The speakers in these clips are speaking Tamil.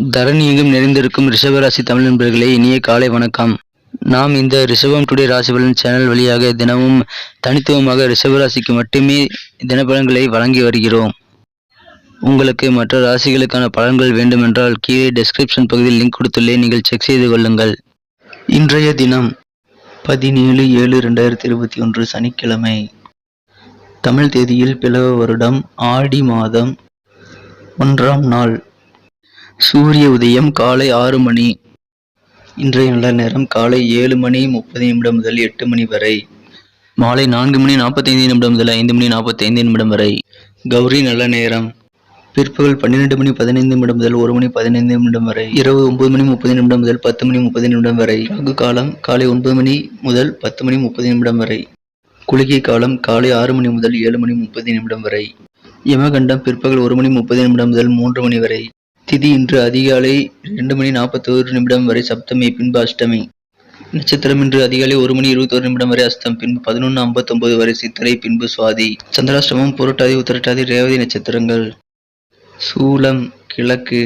தரணி எங்கும் நிறைந்திருக்கும் ரிஷபராசி தமிழ் நண்பர்களே இனிய காலை வணக்கம். நாம் இந்த ரிஷபம் டுடே ராசி பலன் சேனல் வழியாக தினமும் தனித்துவமாக ரிஷபராசிக்கு மட்டுமே தினப்பலன்களை வழங்கி வருகிறோம். உங்களுக்கு மற்ற ராசிகளுக்கான பலன்கள் வேண்டுமென்றால் கீழே டெஸ்கிரிப்ஷன் பகுதியில் லிங்க் கொடுத்துள்ளேன் நீங்கள் செக் செய்து கொள்ளுங்கள். இன்றைய தினம் பதினேழு ஏழு ரெண்டாயிரத்தி இருபத்தி ஒன்று சனிக்கிழமை. தமிழ் தேதியில் பிளவ வருடம் ஆடி மாதம் ஒன்றாம் நாள். சூரிய உதயம் காலை ஆறு மணி. இன்றைய நல்ல நேரம் காலை ஏழு மணி முப்பது நிமிடம் முதல் எட்டு மணி வரை. மாலை நான்கு மணி நாற்பத்தைந்து நிமிடம் முதல் ஐந்து மணி நாற்பத்தைந்து நிமிடம் வரை. கௌரி நல்ல நேரம். பிற்பகல் பன்னிரெண்டு மணி பதினைந்து நிமிடம் முதல் ஒரு மணி பதினைந்து நிமிடம் வரை. இரவு ஒன்பது மணி முப்பது நிமிடம் முதல் பத்து மணி முப்பது நிமிடம் வரை. ராகு காலம் காலை ஒன்பது மணி முதல் பத்து மணி முப்பது நிமிடம் வரை. குளிகை காலம் காலை ஆறு மணி முதல் ஏழு மணி முப்பது நிமிடம் வரை. யமகண்டம் பிற்பகல் ஒரு மணி முப்பது நிமிடம் முதல் மூன்று மணி வரை. திதி இன்று அதிகாலை இரண்டு மணி நாற்பத்தோரு நிமிடம் வரை சப்தமி பின்பு அஷ்டமி. நட்சத்திரம் இன்று அதிகாலை ஒரு மணி இருபத்தோரு நிமிடம் வரை அஸ்தம் பின்பு பதினொன்று ஐம்பத்தொன்பது வரை சித்திரை பின்பு சுவாதி. சந்திராஷ்டமம் புரட்டாதி உத்திரட்டாதி ரேவதி நட்சத்திரங்கள். சூலம் கிழக்கு.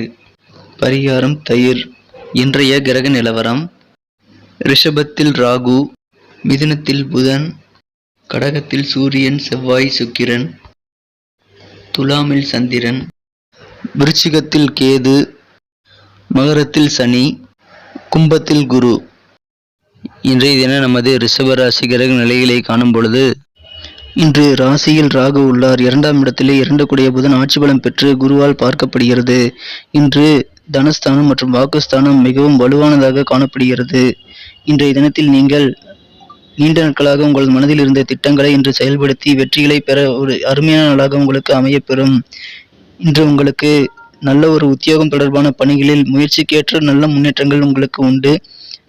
பரிகாரம் தயிர். இன்றைய கிரக நிலவரம். ரிஷபத்தில் ராகு மிதுனத்தில் புதன் கடகத்தில் சூரியன் செவ்வாய் சுக்கிரன் துலாமில் சந்திரன் விருச்சிகத்தில் கேது மகரத்தில் சனி கும்பத்தில் குரு. இன்றைய தினம் நமது ரிஷபராசி கிரக நிலைகளை காணும் பொழுது இன்று ராசியில் ராகு உள்ளார். இரண்டாம் இடத்திலே இரண்டு கூடிய புதன் ஆட்சி பலம் பெற்று குருவால் பார்க்கப்படுகிறது. இன்று தனஸ்தானம் மற்றும் வாக்குஸ்தானம் மிகவும் வலுவானதாக காணப்படுகிறது. இன்றைய தினத்தில் நீங்கள் நீண்ட நாட்களாக உங்கள் மனதில் இருந்த திட்டங்களை இன்று செயல்படுத்தி வெற்றிகளை பெற ஒரு அருமையான நாளாக உங்களுக்கு அமையப்பெறும். இன்று உங்களுக்கு நல்ல ஒரு உத்தியோகம் தொடர்பான பணிகளில் முயற்சிக்கேற்ற நல்ல முன்னேற்றங்கள் உங்களுக்கு உண்டு.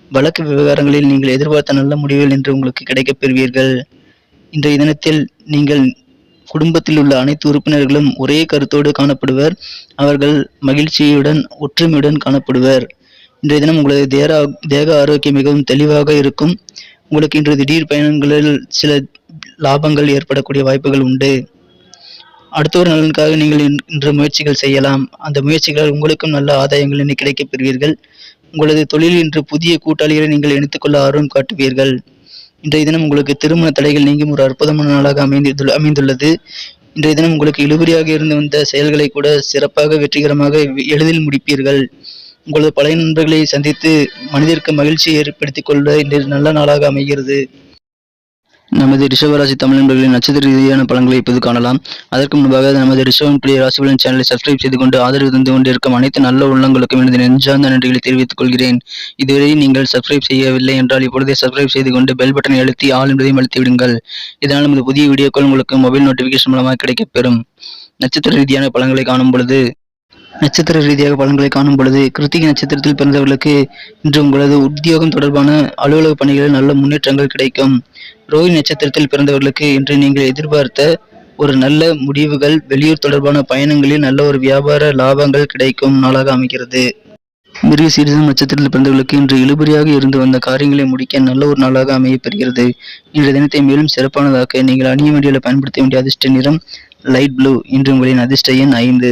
வழக்கு விவகாரங்களில் நீங்கள் எதிர்பார்த்த நல்ல முடிவுகள் இன்று உங்களுக்கு கிடைக்கப் பெறுவீர்கள். இன்றைய தினத்தில் நீங்கள் குடும்பத்தில் உள்ள அனைத்து உறுப்பினர்களும் ஒரே கருத்தோடு காணப்படுவர். அவர்கள் மகிழ்ச்சியுடன் ஒற்றுமையுடன் காணப்படுவர். இன்றைய தினம் உங்களது தேர தேக ஆரோக்கியம் மிகவும் தெளிவாக இருக்கும். உங்களுக்கு இன்று திடீர் பயணங்களில் சில லாபங்கள் ஏற்படக்கூடிய வாய்ப்புகள் உண்டு. அடுத்தவர் நலனுக்காக நீங்கள் இன்- இன்று முயற்சிகள் செய்யலாம். அந்த முயற்சிகளால் உங்களுக்கும் நல்ல ஆதாயங்கள் இன்னைக்கு கிடைக்கப் பெறுவீர்கள். உங்களது தொழிலில் இன்று புதிய கூட்டாளிகளை நீங்கள் இணைத்துக்கொள்ள ஆர்வம் காட்டுவீர்கள். இன்றைய தினம் உங்களுக்கு திருமண தடைகள் நீங்கும் ஒரு அற்புதமான நாளாக அமைந்து அமைந்துள்ளது. இன்றைய தினம் உங்களுக்கு இழுபறியாக இருந்து வந்த செயல்களை கூட சிறப்பாக வெற்றிகரமாக எளிதில் முடிப்பீர்கள். உங்களது பழைய நண்பர்களை சந்தித்து மனிதருக்கு மகிழ்ச்சியை ஏற்படுத்திக் கொள்ள இன்று நல்ல நாளாக அமைகிறது. நமது ரிஷபராசி தமிழ் நண்பர்களின் நட்சத்திர ரீதியான பலன்களை இப்போது காணலாம். அதற்கு முன்பாக நமது ரிஷபம் பிரிய ராசிபலன் சேனலை சப்ஸ்கிரைப் செய்து கொண்டு ஆதரவு தந்து கொண்டிருக்கும் அனைத்து நல்ல உள்ளங்களுக்கும் எனது நெஞ்சார்ந்த நன்றிகளை தெரிவித்துக் கொள்கிறேன். இதுவரை நீங்கள் சப்ஸ்கிரைப் செய்யவில்லை என்றால் இப்பொழுதே சப்ஸ்கிரைப் செய்து கொண்டு பெல் பட்டனை அழுத்தி ஆள் என்பதையும் அழுத்தி விடுங்கள். இதனால் நமது புதிய வீடியோக்கள் உங்களுக்கு மொபைல் நோட்டிபிகேஷன் மூலமாக கிடைக்கப்பெறும் நட்சத்திர ரீதியான பலன்களை காணும் பொழுது நட்சத்திர ரீதியாக பலன்களை காணும் பொழுது கிருத்திகை நட்சத்திரத்தில் பிறந்தவர்களுக்கு இன்று உங்களது உத்தியோகம் தொடர்பான அலுவலக பணிகளில் நல்ல முன்னேற்றங்கள் கிடைக்கும். ரோஹி நட்சத்திரத்தில் பிறந்தவர்களுக்கு இன்று நீங்கள் எதிர்பார்த்த ஒரு நல்ல முடிவுகள் வெளியூர் தொடர்பான பயணங்களில் நல்ல ஒரு வியாபார லாபங்கள் கிடைக்கும் நாளாக அமைகிறது. மிருக சீரிசம் நட்சத்திரத்தில் பிறந்தவர்களுக்கு இன்று இழுபறியாக இருந்து வந்த காரியங்களை முடிக்க நல்ல ஒரு நாளாக அமையப்பெறுகிறது இன்றைய தினத்தை மேலும் சிறப்பானதாக்க நீங்கள் அணிய வேண்டிய பயன்படுத்த வேண்டிய அதிர்ஷ்ட நிறம் லைட் ப்ளூ இன்று உங்களின் அதிர்ஷ்ட எண் ஐந்து.